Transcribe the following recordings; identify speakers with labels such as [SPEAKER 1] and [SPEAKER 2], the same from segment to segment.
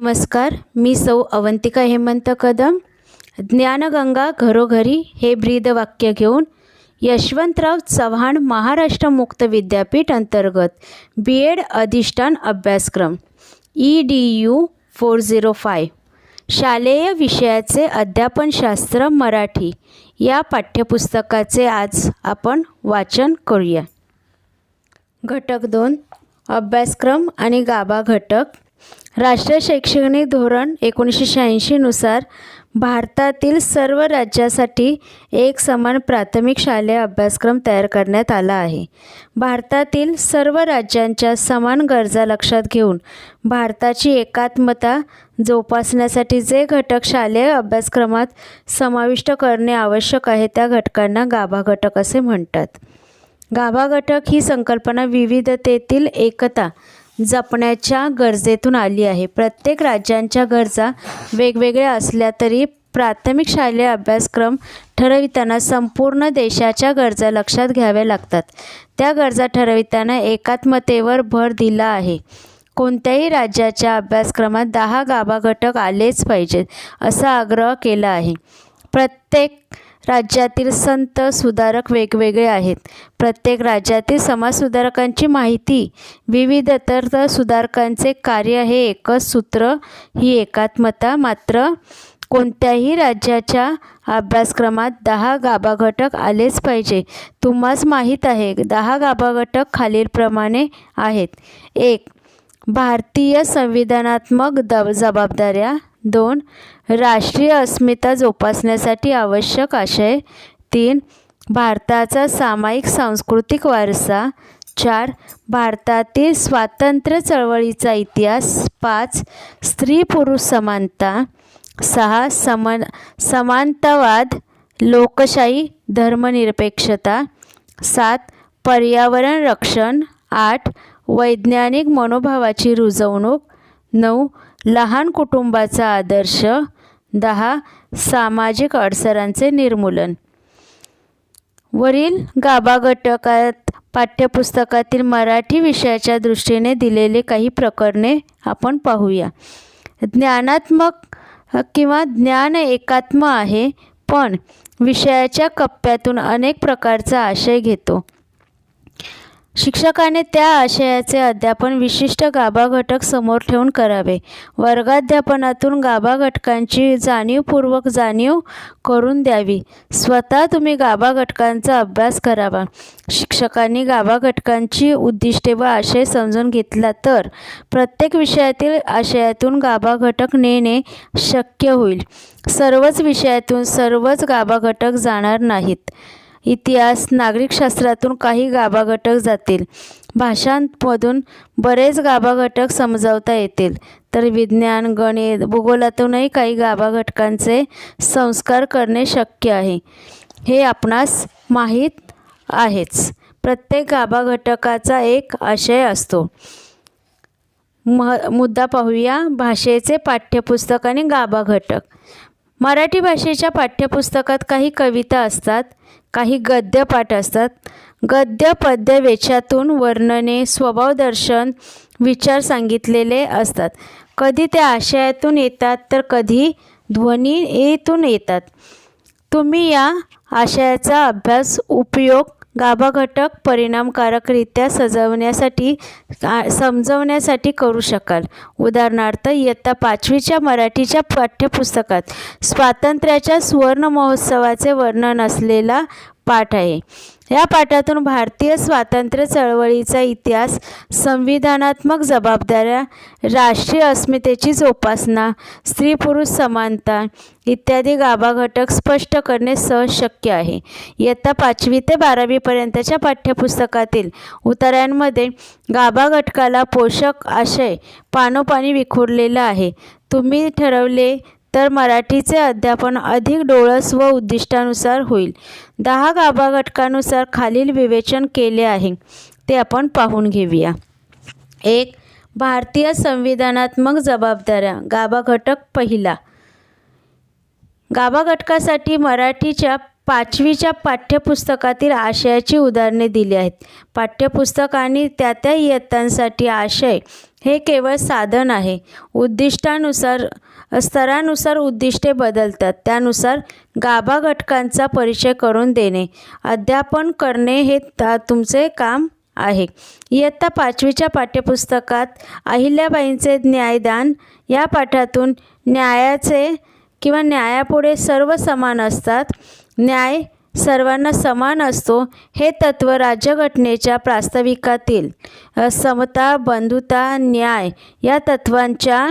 [SPEAKER 1] नमस्कार मी सौ अवंतिका हेमंत कदम. ज्ञानगंगा घरोघरी हे ब्रीदवाक्य घेऊन यशवंतराव चव्हाण महाराष्ट्र मुक्त विद्यापीठ अंतर्गत बी एड अधिष्ठान अभ्यासक्रम E D U four zero five. शालेय विषयाचे अध्यापनशास्त्र मराठी या पाठ्यपुस्तकाचे आज आपण वाचन करूया. घटक दोन अभ्यासक्रम आणि गाभा घटक. राष्ट्रीय शैक्षणिक धोरण एकोणीसशे शहाऐंशीनुसार भारतातील सर्व राज्यासाठी एक समान प्राथमिक शालेय अभ्यासक्रम तयार करण्यात आला आहे. भारतातील सर्व राज्यांच्या समान गरजा लक्षात घेऊन भारताची एकात्मता जोपासण्यासाठी जे घटक शालेय अभ्यासक्रमात समाविष्ट करणे आवश्यक आहे त्या घटकांना गाभा घटक असे म्हणतात. गाभा घटक ही संकल्पना विविधतेतील एकता जपण्याच्या गरजेतून आली आहे. प्रत्येक राज्यांच्या गरजा वेगवेगळ्या असल्या तरी प्राथमिक शालेय अभ्यासक्रम ठरविताना संपूर्ण देशाच्या गरजा लक्षात घ्याव्या लागतात. त्या गरजा ठरविताना एकात्मतेवर भर दिला आहे. कोणत्याही राज्याच्या अभ्यासक्रमात दहा गाभा घटक आलेच पाहिजेत असा आग्रह केला आहे. प्रत्येक राज्यातील संत सुधारक वेगवेगळे आहेत. प्रत्येक राज्यातील समाजसुधारकांची माहिती विविध तर सुधारकांचे कार्य हे एकच सूत्र ही एकात्मता मात्र. कोणत्याही राज्याच्या अभ्यासक्रमात दहा गाभा घटक आलेच पाहिजे. तुम्हाच माहीत आहे दहा गाभा घटक खालीलप्रमाणे आहेत. एक भारतीय संविधानात्मक दब जबाबदाऱ्या दोन राष्ट्रीय अस्मिता जोपासण्यासाठी आवश्यक आशय तीन भारताचा सामायिक सांस्कृतिक वारसा. चार भारतातील स्वातंत्र्य चळवळीचा इतिहास. पाच स्त्री पुरुष समानता. सहा समान समानतावाद लोकशाही धर्मनिरपेक्षता. सात पर्यावरण रक्षण. आठ वैज्ञानिक मनोभावाची रुजवणूक. नऊ लहान कुटुंबाचा आदर्श. दहा सामाजिक अडसरांचे निर्मूलन. वरील गाभा घटकात पाठ्यपुस्तकातील मराठी विषयाच्या दृष्टीने दिलेले काही प्रकरणे आपण पाहूया. ज्ञानात्मक किंवा ज्ञान एकात्म आहे पण विषयाच्या कप्प्यातून अनेक प्रकारचा आशय घेतो. शिक्षकाने त्या आशयाचे अध्यापन विशिष्ट गाभा घटक समोर ठेवून करावे. वर्गाध्यापनातून गाभा घटकांची जाणीवपूर्वक जाणीव करून द्यावी. स्वतः तुम्ही गाभा घटकांचा अभ्यास करावा. शिक्षकांनी गाभा घटकांची उद्दिष्टे व आशय समजून घेतला तर प्रत्येक विषयातील आशयातून गाभा घटक नेणे शक्य होईल. सर्वच विषयातून सर्वच गाभा घटक जाणार नाहीत. इतिहास नागरिकशास्त्रातून काही गाभा घटक जातील. भाषांमधून बरेच गाभा घटक समजावता येतील. तर विज्ञान गणित भूगोलातूनही काही गाभा घटकांचे संस्कार करणे शक्य आहे. हे आपणास माहीत आहेच. प्रत्येक गाभा घटकाचा एक आशय असतो. मह मुद्दा पाहूया. भाषेचे पाठ्यपुस्तक आणि गाभा घटक मराठी भाषेच्या पाठ्यपुस्तकात काही कविता असतात काही गद्यपाठ असतात. गद्य पद्य वेचातून वर्णने स्वभावदर्शन विचार सांगितलेले असतात. कधी ते आशयातून येतात तर कधी ध्वनी येतून येतात. तुम्ही या आशयाचा अभ्यास उपयोग गाभा घटक परिणामकारकरित्या सजवण्यासाठी समजवण्यासाठी करू शकाल. उदाहरणार्थ इयत्ता पाचवीच्या मराठीच्या पाठ्यपुस्तकात स्वातंत्र्याच्या सुवर्ण महोत्सवाचे वर्णन असलेला पाठ आहे. या पाठातून भारतीय स्वातंत्र्य चळवळीचा इतिहास संविधानात्मक जबाबदाऱ्या राष्ट्रीय अस्मितेची जोपासना स्त्री पुरुष समानता इत्यादी गाभा घटक स्पष्ट करणे सहज शक्य आहे. इयत्ता पाचवी ते बारावीपर्यंतच्या पाठ्यपुस्तकातील उतार्यांमध्ये गाभा घटकाला पोषक आशय पानोपानी विखुरलेला आहे. तुम्ही ठरवले तर मराठीचे अध्यापन अधिक डोळस व उद्दिष्टानुसार होईल. दहा गाभा घटकानुसार खालील विवेचन केले आहे. ते आपण पाहून घेऊया. एक भारतीय संविधानात्मक जबाबदाऱ्या. गाभा घटक पहिला. गाभा घटकासाठी मराठीच्या पाचवीच्या पाठ्यपुस्तकातील आशयाची उदाहरणे दिली आहेत. पाठ्यपुस्तक आणि त्या त्या इयत्तांसाठी आशय हे केवळ साधन आहे. उद्दिष्टानुसार स्तरानुसार उद्दिष्टे बदलतात. त्यानुसार गाभा घटकांचा परिचय करून देणे अध्यापन करणे हे ता तुमचे काम आहे. इयत्ता पाचवीच्या पाठ्यपुस्तकात अहिल्याबाईंचे न्यायदान या पाठातून न्यायाचे किंवा न्यायापुढे सर्व समान असतात. न्याय सर्वांना समान असतो हे तत्त्व राज्यघटनेच्या प्रास्ताविकातील समता बंधुता न्याय या तत्त्वांच्या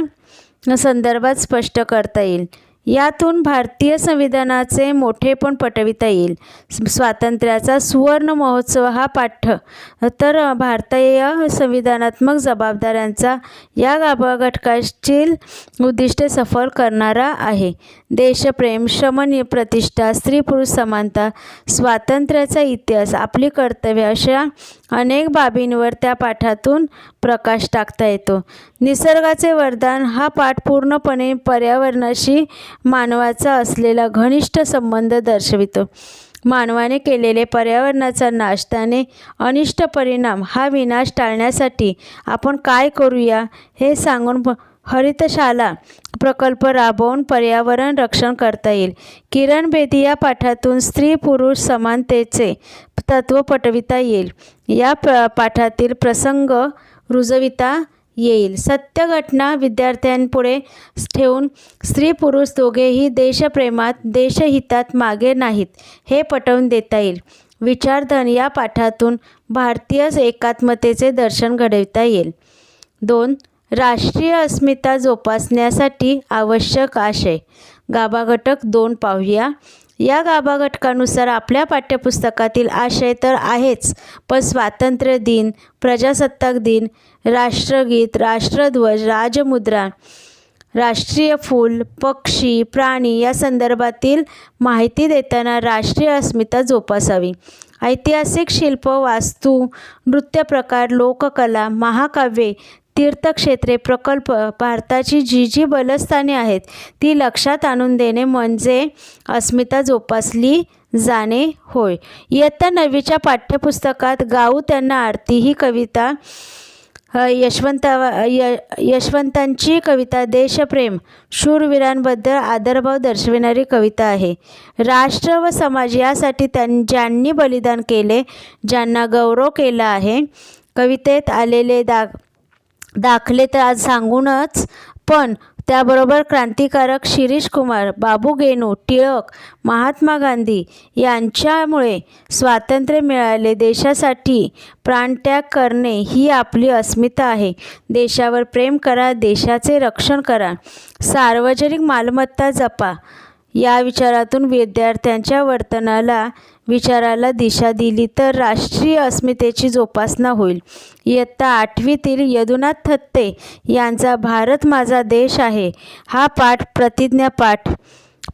[SPEAKER 1] संदर्भात स्पष्ट करता येईल. यातून भारतीय संविधानाचे मोठेपण पटविता येईल. स्वातंत्र्याचा सुवर्ण महोत्सव हा पाठ तर भारतीय संविधानात्मक जबाबदाऱ्यांचा या घटकातील उद्दिष्टे सफल करणारा आहे. देशप्रेम श्रमणी प्रतिष्ठा स्त्री पुरुष समानता स्वातंत्र्याचा इतिहास आपली कर्तव्य अशा अनेक बाबींवर त्या पाठातून प्रकाश टाकता येतो. निसर्गाचे वरदान हा पाठ पूर्णपणे पर्यावरणाशी मानवाचा असलेला घनिष्ठ संबंध दर्शवितो. मानवाने केलेले पर्यावरणाचा नाश त्याने अनिष्ट परिणाम हा विनाश टाळण्यासाठी आपण काय करूया हे सांगून प- हरितशाला प्रकल्प राबवून पर्यावरण रक्षण करता येईल. किरण बेदी या पाठातून स्त्री पुरुष समानतेचे तत्त्व पटविता येईल. या प पाठातील प्रसंग रुजविता येईल. सत्य घटना विद्यार्थ्यांपुढे ठेवून स्त्री पुरुष दोघेही देशप्रेमात देशहितात मागे नाहीत हे पटवून देता येईल. विचारधन या पाठातून भारतीय एकात्मतेचे दर्शन घडविता येईल. दोन राष्ट्रीय अस्मिता जोपासण्यासाठी आवश्यक आशय. गाभाघटक दोन पाहूया. या गाभाघटकानुसार आपल्या पाठ्यपुस्तकातील आशय तर आहेच पण स्वातंत्र्य दिन प्रजासत्ताक दिन राष्ट्रगीत राष्ट्रध्वज राजमुद्रा राष्ट्रीय फूल पक्षी प्राणी या संदर्भातील माहिती देताना राष्ट्रीय अस्मिता जोपासावी. ऐतिहासिक शिल्प वास्तू नृत्यप्रकार लोककला महाकाव्ये तीर्थक्षेत्रे प्रकल्प भारताची जी जी बलस्थाने आहेत ती लक्षात आणून देणे म्हणजे अस्मिता जोपासली जाणे होय. इयत्ता नववीच्या पाठ्यपुस्तकात गाऊ त्यांना आरती ही कविता यशवंता य यशवंतांची कविता देशप्रेम शूरवीरांबद्दल आदरभाव दर्शविणारी कविता आहे. राष्ट्र व समाज यासाठी त्यां ज्यांनी बलिदान केले ज्यांना गौरव केला आहे कवितेत आलेले दाग दाखले तर आज सांगूनच पण त्याबरोबर क्रांतिकारक शिरीष कुमार बाबू गेनू टिळक महात्मा गांधी यांच्यामुळे स्वातंत्र्य मिळाले. देशासाठी प्राणत्याग करणे ही आपली अस्मिता आहे. देशावर प्रेम करा देशाचे रक्षण करा. सार्वजनिक मालमत्ता जपा. या विचारातून विद्यार्थ्यांच्या वर्तनाला विचाराला दिशा दिली तर राष्ट्रीय अस्मितेची जोपासना होईल. इयत्ता आठवीतील यदुनाथ थत्ते यांचा भारत माझा देश आहे. हा पाठ प्रतिज्ञा पाठ.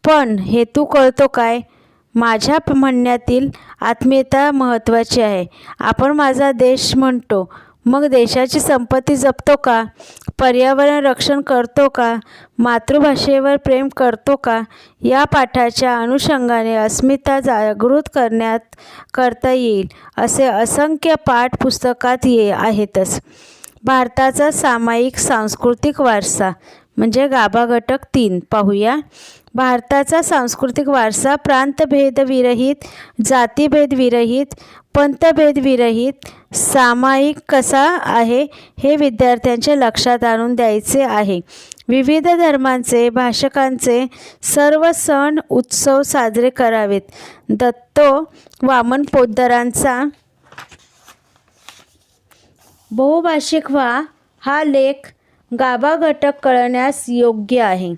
[SPEAKER 1] पण हेतू कळतो काय? माझ्या म्हणण्यातील आत्मीयता महत्त्वाची आहे. आपण माझा देश म्हणतो. मग देशाची संपत्ती जपतो का? पर्यावरण रक्षण करतो का? मातृभाषेवर प्रेम करतो का? या पाठाच्या अनुषंगाने अस्मिता जागृत करण्यात करता येईल असे असंख्य पाठ पुस्तकात ये आहेतच. भारताचा सामायिक सांस्कृतिक वारसा म्हणजे गाभा घटक तीन. पाहूया. भारताचा सांस्कृतिक वारसा प्रांतभेदविरहित जातीभेदविरहित पंतभेदविरहित सामायिक कसा आहे हे विद्यार्थ्यांच्या लक्षात आणून द्यायचे आहे. विविध धर्मांचे भाषकांचे सर्व सण उत्सव साजरे करावेत. दत्तो वामन पोद्दारांचा बहुभाषिक व्हा हा लेख गाभा घटक कळण्यास योग्य आहे.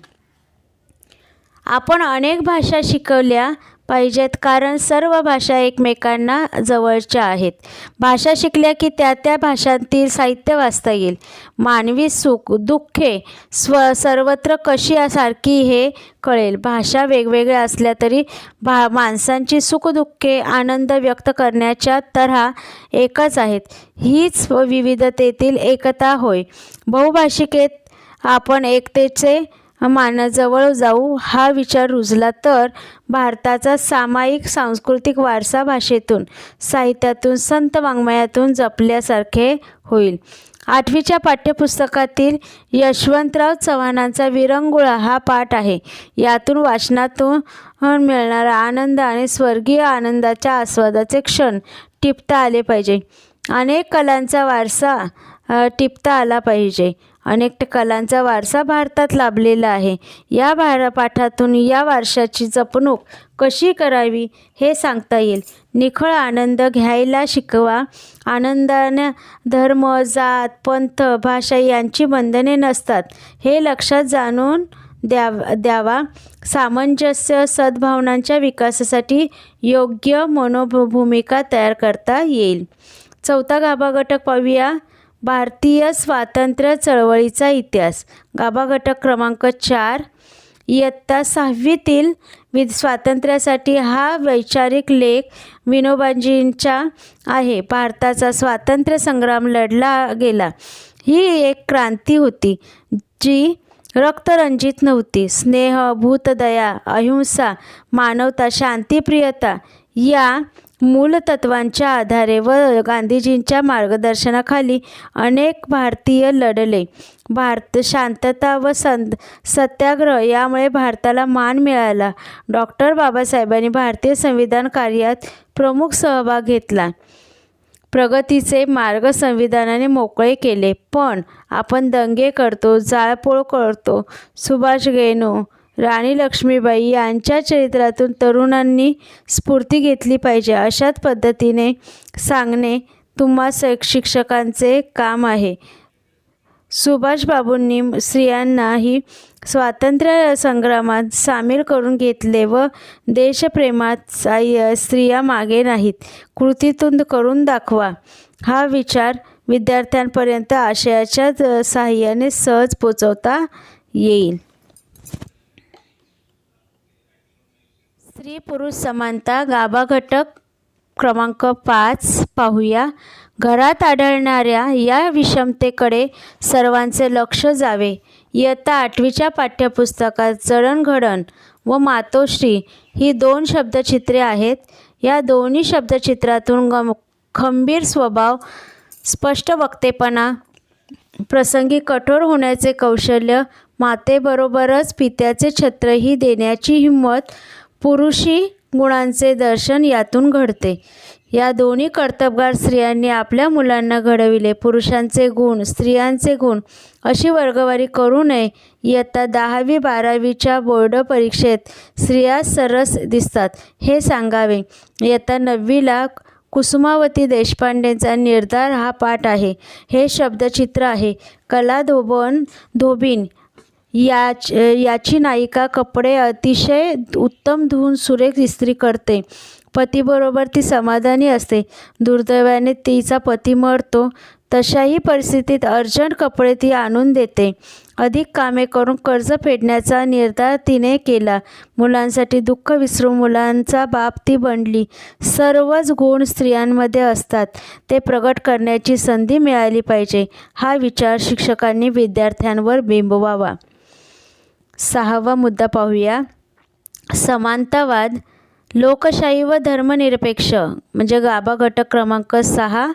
[SPEAKER 1] आपण अनेक भाषा शिकवल्या पाहिजेत कारण सर्व भाषा एकमेकांना जवळच्या आहेत. भाषा शिकल्या की त्या त्या भाषांतील साहित्य वाचता येईल. मानवी सुख दुःखे स्व सर्वत्र कशी सारखी हे कळेल. भाषा वेगवेगळ्या असल्या तरी भा माणसांची सुखदुःखे आनंद व्यक्त करण्याच्या तऱ्हा एकच आहेत. हीच विविधतेतील एकता होय. बहुभाषिकेत आपण एकतेचे मानाजवळ जाऊ हा विचार रुजला तर भारताचा सामायिक सांस्कृतिक वारसा भाषेतून साहित्यातून संत वाङ्मयातून जपल्यासारखे होईल. आठवीच्या पाठ्यपुस्तकातील यशवंतराव चव्हाणांचा विरंगुळा हा पाठ आहे. यातून वाचनातून मिळणारा आनंद आणि स्वर्गीय आनंदाच्या आस्वादाचे क्षण टिपता आले पाहिजे. अनेक कलांचा वारसा टिपता आला पाहिजे. अनेक कलांचा वारसा भारतात लाभलेला आहे. या भार पाठातून या वारशाची जपणूक कशी करावी हे सांगता येईल. निखळ आनंद घ्यायला शिकवा. आनंदाने धर्म जात पंथ भाषा यांची बंधने नसतात. हे लक्षात जाणून द्याव द्यावा. सामंजस्य सद्भावनांच्या विकासासाठी योग्य मनोभूमिका तयार करता येईल. चौथा गाभा घटक पाहूया. भारतीय स्वातंत्र्य चळवळीचा इतिहास. गाभा घटक क्रमांक चार. इयत्ता सहावीतील वि स्वातंत्र्यासाठी हा वैचारिक लेख विनोबाजींचा आहे. भारताचा स्वातंत्र्य संग्राम लढला गेला. ही एक क्रांती होती जी रक्तरंजित नव्हती. स्नेह भूतदया अहिंसा मानवता शांतिप्रियता या मूलतत्वांच्या आधारे व गांधीजींच्या मार्गदर्शनाखाली अनेक भारतीय लढले. भारत शांतता व संत सत्याग्रह यामुळे भारताला मान मिळाला. डॉक्टर बाबासाहेबांनी भारतीय संविधान कार्यात प्रमुख सहभाग घेतला. प्रगतीचे मार्ग संविधानाने मोकळे केले. पण आपण दंगे करतो जाळपोळ करतो. सुभाष गेनू राणी लक्ष्मीबाई यांच्या चरित्रातून तरुणांनी स्फूर्ती घेतली पाहिजे अशाच पद्धतीने सांगणे तुम्हा स शिक्षकांचे काम आहे. सुभाषबाबूंनी स्त्रियांनाही स्वातंत्र्य संग्रामात सामील करून घेतले व देशप्रेमात स्त्रिया मागे नाहीत. कृतीतून करून दाखवा. हा विचार विद्यार्थ्यांपर्यंत आशयाच्या सहाय्याने सहज पोचवता येईल. स्त्री पुरुष समानता गाभा घटक क्रमांक पाच पाहूया. घरात आढळणाऱ्या या विषमतेकडे सर्वांचे लक्ष जावे. इयत्ता आठवीच्या पाठ्यपुस्तकात जडणघडण व मातोश्री ही दोन शब्दचित्रे आहेत. या दोन्ही शब्दचित्रातून गम खंबीर स्वभाव स्पष्ट वक्तेपणा प्रसंगी कठोर होण्याचे कौशल्य मातेबरोबरच पित्याचे छत्रही देण्याची हिंमत पुरुषी गुणांचे दर्शन यातून घडते. या दोन्ही कर्तबगार स्त्रियांनी आपल्या मुलांना घडविले. पुरुषांचे गुण स्त्रियांचे गुण अशी वर्गवारी करू नये. इयत्ता दहावी बारावीच्या बोर्ड परीक्षेत स्त्रिया सरस दिसतात हे सांगावे. इयत्ता नववीला कुसुमावती देशपांडेंचा निर्धार हा पाठ आहे. हे शब्दचित्र आहे. कला धोबन धोबीन याच याची नायिका कपडे अतिशय उत्तम धुवून सुरेख इस्त्री करते. पतीबरोबर ती समाधानी असते. दुर्दैवाने तिचा पती मरतो. तशाही परिस्थितीत अर्जंट कपडे ती आणून देते. अधिक कामे करून कर्ज फेडण्याचा निर्धार तिने केला. मुलांसाठी दुःख विसरून मुलांचा बाप ती बनली. सर्वच गुण स्त्रियांमध्ये असतात. ते प्रगट करण्याची संधी मिळाली पाहिजे. हा विचार शिक्षकांनी विद्यार्थ्यांवर बिंबवावा. सहावा मुद्दा पाहूया. समानतावाद लोकशाही व धर्मनिरपेक्ष म्हणजे गाभा घटक क्रमांक सहा.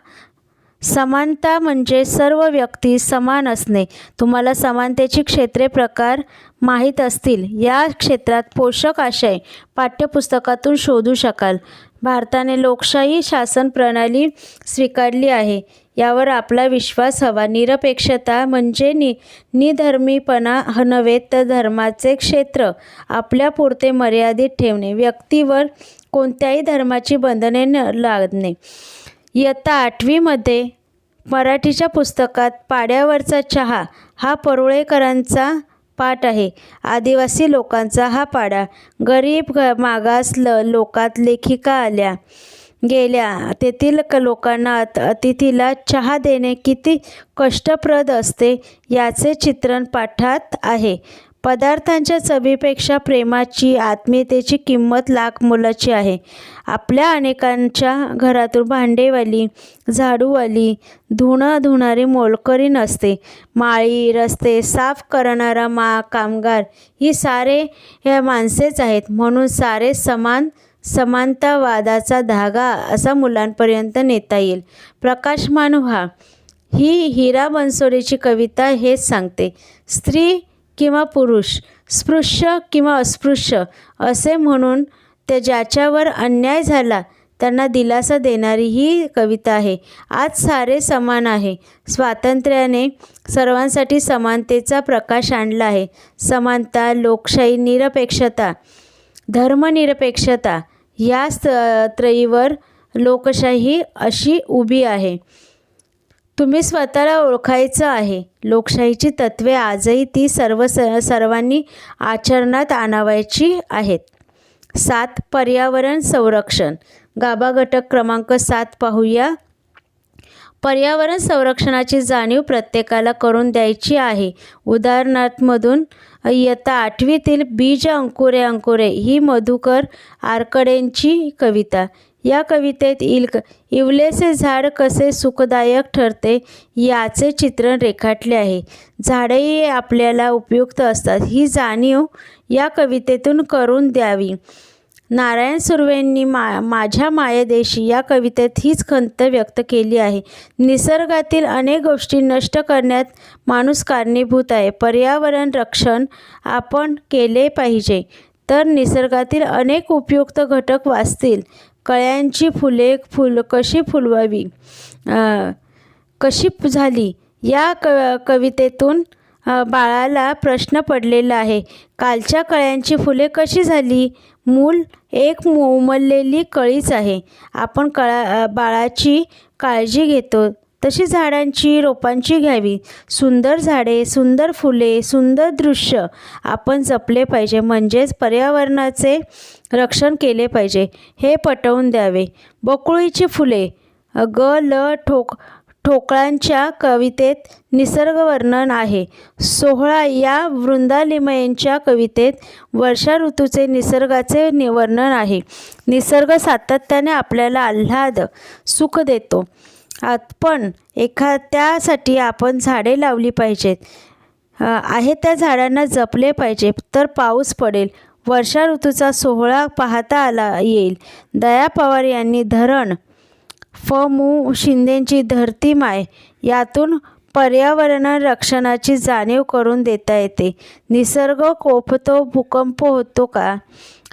[SPEAKER 1] समानता म्हणजे सर्व व्यक्ती समान असणे. तुम्हाला समानतेची क्षेत्रे प्रकार माहीत असतील. या क्षेत्रात पोषक आशय पाठ्यपुस्तकातून शोधू शकाल. भारताने लोकशाही शासन प्रणाली स्वीकारली आहे. यावर आपला विश्वास हवा. निरपेक्षता म्हणजे नि निधर्मीपणा ह नव्हे तर धर्माचे क्षेत्र. आपल्यापुरते मर्यादित ठेवणे. व्यक्तीवर कोणत्याही धर्माची बंधने न लादणे. इयत्ता आठवीमध्ये मराठीच्या पुस्तकात पाड्यावरचा चहा हा परुळेकरांचा पाठ आहे. आदिवासी लोकांचा हा पाडा. गरीब ग मागास ल लोकात लेखिका आल्या. गेल्या. तेथील क लोकांना अतिथीला चहा देणे किती कष्टप्रद असते याचे चित्रण पाठात आहे. पदार्थांच्या चवीपेक्षा प्रेमाची आत्मीयतेची किंमत लाख मोलाची आहे. आपल्या अनेकांच्या घरातून भांडेवाली झाडूवाली धुणं धुणारी मोलकरी नसते. माळी रस्ते साफ करणारा मा कामगार ही सारे ह्या माणसेच आहेत. म्हणून सारे समान समानतावादाचा धागा असा मुलांपर्यंत नेता येईल. प्रकाशमान व्हा ही हिरा बनसोडेची कविता हेच सांगते. स्त्री किंवा पुरुष स्पृश्य किंवा अस्पृश्य असे म्हणून ते ज्याच्यावर अन्याय झाला त्यांना दिलासा देणारी ही कविता आहे. आज सारे समान आहे. स्वातंत्र्याने सर्वांसाठी समानतेचा प्रकाश आणला आहे. समानता लोकशाही निरपेक्षता धर्मनिरपेक्षता या त्रयीवर लोकशाही अशी उभी आहे. तुम्ही स्वतःला ओळखायचं आहे. लोकशाहीची तत्त्वे आजही ती सर्व स सर्वांनी आचरणात आणावायची आहेत. सात पर्यावरण संरक्षण. गाभा घटक क्रमांक सात पाहूया. पर्यावरण संरक्षणाची जाणीव प्रत्येकाला करून द्यायची आहे. उदाहरणार्थमधून इयत्ता आठवीतील बीज अंकुरे अंकुरे ही मधुकर आरकडेंची कविता. या कवितेत इल्क इवलेसे झाड कसे सुखदायक ठरते याचे चित्रण रेखाटले आहे. झाडेही आपल्याला उपयुक्त असतात. ही जाणीव या कवितेतून करून द्यावी. नारायण सुर्वेंनी मा माझ्या मायदेशी या कवितेत हीच खंत व्यक्त केली आहे. निसर्गातील अनेक गोष्टी नष्ट करण्यात माणूस कारणीभूत आहे. पर्यावरण रक्षण आपण केले पाहिजे. तर निसर्गातील अनेक उपयुक्त घटक वाचतील. कळ्यांची फुले फुल कशी फुलवावी? कशी झाली? या क कवितेतून बाळाला प्रश्न पडलेला आहे. कालच्या कळ्यांची फुले कशी झाली? मूल एक मोमललेली कळीच आहे. आपण कळा बाळाची काळजी घेतो. तशी झाडांची रोपांची घ्यावी. सुंदर झाडे सुंदर फुले सुंदर दृश्य आपण जपले पाहिजे. म्हणजेच पर्यावरणाचे रक्षण केले पाहिजे. हे पटवून द्यावे. बकुळीची फुले ग ल ठोक ठोकळांच्या कवितेत निसर्ग वर्णन आहे. सोहळा या वृंदालिमयांच्या कवितेत वर्षा ऋतूचे निसर्गाचे वर्णन आहे. निसर्ग सातत्याने आपल्याला आल्हाद सुख देतो. पण एखा त्यासाठी आपण झाडे लावली पाहिजेत. आहे त्या झाडांना जपले पाहिजे तर पाऊस पडेल. वर्षा ऋतूचा सोहळा पाहता आला येईल. दया पवार यांनी धरण फ मु शिंदेंची धरती माय यातून पर्यावरण रक्षणाची जाणीव करून देता येते. निसर्ग कोपतो भूकंप होतो का?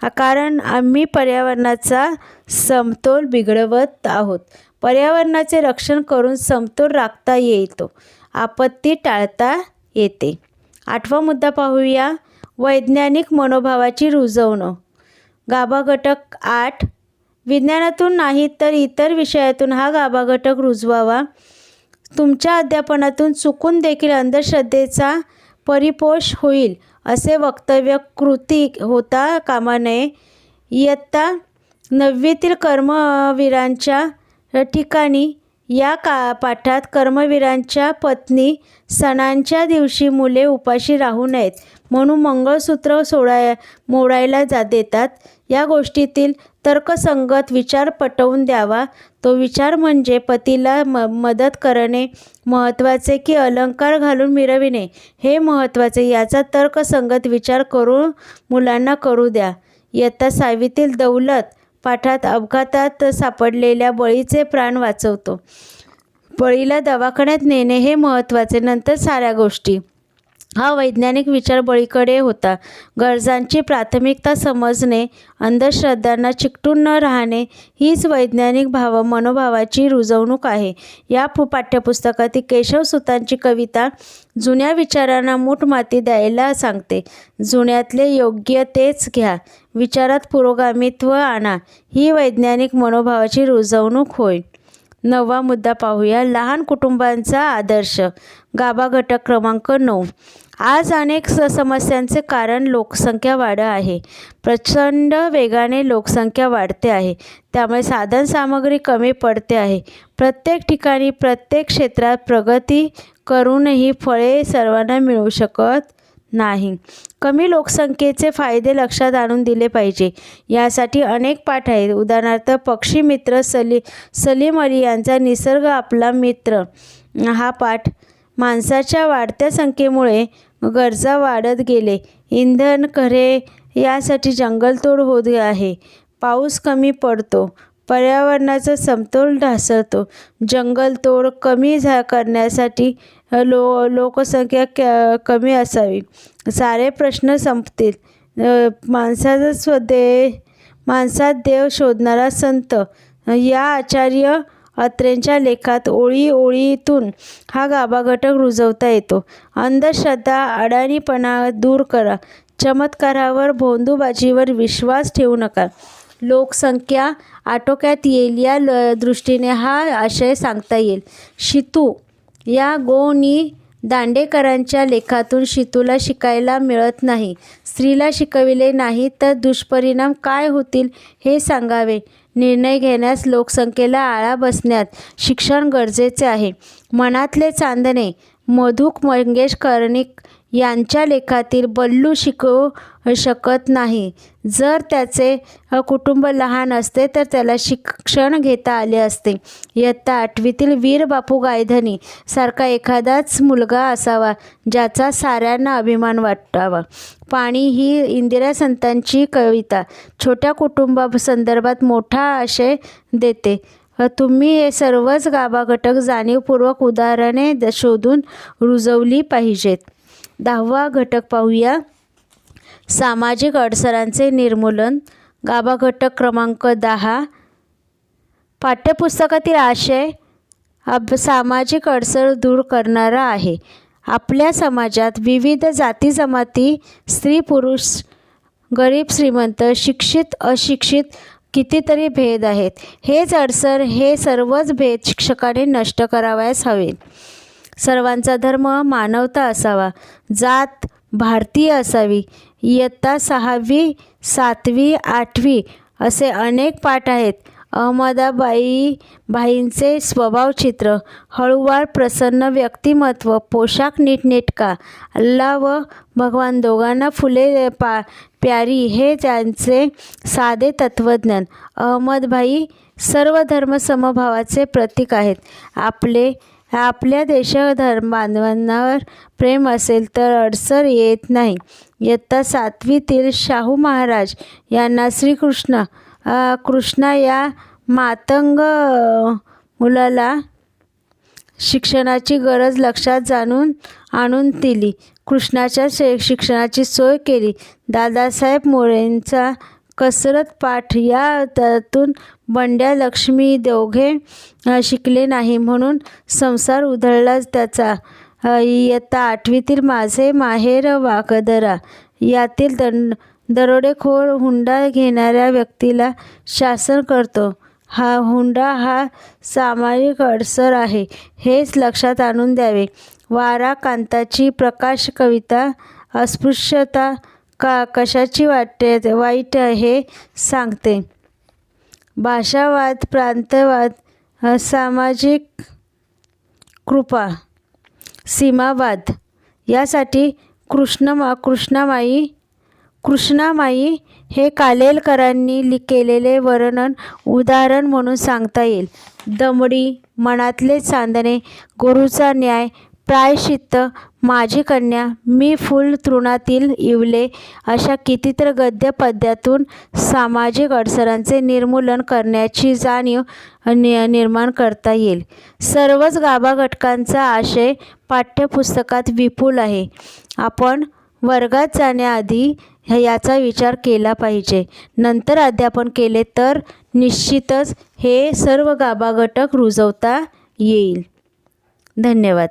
[SPEAKER 1] कारण आम्ही पर्यावरणाचा समतोल बिघडवत आहोत. पर्यावरणाचे रक्षण करून समतोल राखता येतो. आपत्ती टाळता येते. आठवा मुद्दा पाहूया. वैज्ञानिक मनोभावाची रुजवणं गाभा घटक आठ विज्ञानातून नाही तर इतर विषयातून हा गाभा घटक रुजवावा. तुमच्या अध्यापनातून चुकून देखील अंधश्रद्धेचा परिपोष होईल असे वक्तव्य कृती होता कामा नये. इयत्ता नववीतील कर्मवीरांच्या ठिकाणी या का पाठात कर्मवीरांच्या पत्नी सणांच्या दिवशी मुले उपाशी राहू नयेत म्हणून मंगळसूत्र सोडाय मोडायला जा देतात. या गोष्टीतील तर्कसंगत विचार पटवून द्यावा. तो विचार म्हणजे पतीला म मदत करणे महत्त्वाचे की अलंकार घालून मिरविणे हे महत्त्वाचे. याचा तर्कसंगत विचार करून मुलांना करू द्या. इयत्ता सावीतील दौलत पाठात अपघातात सापडलेल्या बळीचे प्राण वाचवतो. बळीला दवाखान्यात नेणे हे महत्त्वाचे नंतर साऱ्या गोष्टी. हा वैज्ञानिक विचार बळीकडे होता. गरजांची प्राथमिकता समजणे अंधश्रद्धांना चिकटून न राहणे हीच वैज्ञानिक भाव मनोभावाची रुजवणूक आहे. या पु पाठ्यपुस्तकातील केशवसुतांची कविता जुन्या विचारांना मूठमाती द्यायला सांगते. जुन्यातले योग्य तेच घ्या. विचारात पुरोगामित्व आणा. ही वैज्ञानिक मनोभावाची रुजवणूक होय. नववा मुद्दा पाहूया. लहान कुटुंबांचा आदर्श. गाभा घटक क्रमांक नऊ. आज अनेक स समस्यांचे कारण लोकसंख्या वाढ आहे. प्रचंड वेगाने लोकसंख्या वाढते आहे. त्यामुळे साधन सामग्री कमी पडते आहे. प्रत्येक ठिकाणी प्रत्येक क्षेत्रात प्रगती करूनही फळे सर्वांना मिळू शकत नाही. कमी लोकसंख्येचे फायदे लक्षात आणून दिले पाहिजे. यासाठी अनेक पाठ आहेत. उदाहरणार्थ पक्षी मित्र सली सलीम अली यांचा निसर्ग आपला मित्र. हा पाठ माणसाच्या वाढत्या संख्येमुळे गरजा वाढत गेले. इंधन खरे यासाठी जंगलतोड होत आहे. पाऊस कमी पडतो. पर्यावरणाचा समतोल ढासळतो. जंगलतोड कमी झा करण्यासाठी लो लोकसंख्या क कमी असावी. सारे प्रश्न संपतील. माणसाचा स्वदे माणसात देव शोधणारा संत या आचार्य अत्रेंच्या लेखात ओळी ओळीतून हा गाभा घटक रुजवता येतो. अंधश्रद्धा अडाणीपणा दूर करा. चमत्कारावर भोंदूबाजीवर विश्वास ठेवू नका. लोकसंख्या आटोक्यात येईल या ल दृष्टीने हा आशय सांगता येईल. शितू या गोनी दांडेकरांच्या लेखातून शितूला शिकायला मिळत नाही. स्त्रीला शिकविले नाही तर दुष्परिणाम काय होतील हे सांगावे. निर्णय घेण्यास लोकसंख्येला आळा बसण्यात शिक्षण गरजेचे आहे. मनातले चांदणे मधुक मंगेश कर्णिक यांच्या लेखातील बल्लू शिकव शकत नाही. जर त्याचे कुटुंब लहान असते तर त्याला शिक्षण घेता आले असते. इयत्ता आठवीतील वीर बापू गायधनी सारखा एखादाच मुलगा असावा ज्याचा साऱ्यांना अभिमान वाटावा. पाणी ही इंदिरा संतांची कविता. छोट्या कुटुंबा संदर्भात मोठा आशय देते. तुम्ही हे सर्वच गाभा घटक जाणीवपूर्वक उदाहरणे द- शोधून रुजवली पाहिजेत. दहावा घटक पाहूया. सामाजिक अडसरांचे निर्मूलन गाभा घटक क्रमांक दहा पाठ्यपुस्तकातील आशय अब सामाजिक अडसर दूर करणारा आहे. आपल्या समाजात विविध जाती जमाती स्त्री पुरुष गरीब श्रीमंत शिक्षित अशिक्षित कितीतरी भेद आहेत. हेच अडसर हे सर्वच भेद शिक्षकाने नष्ट करावयास हवे. सर्वांचा धर्म मानवता असावा. जात भारतीय असावी. इयत्ता सहावी सातवी आठवी असे अनेक पाठ आहेत. अहमदाबाई बाईंचे स्वभावचित्र हळूवार प्रसन्न व्यक्तिमत्व पोशाख नीटनेटका अल्ला व भगवान दोघांना फुले पा प्यारी हे त्यांचे साधे तत्त्वज्ञान. अहमदभाई सर्व धर्मसमभावाचे प्रतीक आहेत. आपले आपल्या देशधर्म बांधवांवर प्रेम असेल तर अडसर येत नाही. इयत्ता सातवीतील शाहू महाराज यांना श्रीकृष्ण कृष्णा या मातंग मुलाला शिक्षणाची गरज लक्षात जाणून आणून दिली. कृष्णाच्या शे शिक्षणाची सोय केली. दादासाहेब मोरेंचा कसरत पाठ. या त्यातून बंड्या लक्ष्मी दोघे शिकले नाही म्हणून संसार उधळला त्याचा. इयत्ता आठवीतील माझे माहेर वाकदरा यातील दंड दरोडेखोर हुंडा घेणाऱ्या व्यक्तीला शासन करतो. हा हुंडा हा सामाजिक अडसर आहे हेच लक्षात आणून द्यावे. वारा कांताची प्रकाश कविता अस्पृश्यता का कशाची वाटते वाईट हे सांगते. भाषावाद प्रांतवाद सामाजिक कृपा सीमावाद यासाठी कृष्णमा कृष्णामाई कृष्णामाई हे कालेलकरांनी लि केलेले वर्णन उदाहरण म्हणून सांगता येईल. दमडी मनातले चांदणे गुरुचा न्याय प्रायश्चित्त. माझी कन्या मी फुल तृणातील इवले अशा कितीतर गद्य पद्यातून सामाजिक अडसरांचे निर्मूलन करण्याची जाणीव नि निर्माण करता येईल. सर्वच गाभा घटकांचा आशय पाठ्यपुस्तकात विपुल आहे. आपण वर्गात जाण्याआधी याचा विचार केला पाहिजे. नंतर अध्यापन केले तर निश्चितच हे सर्व गाभा घटक रुजवता येईल. धन्यवाद.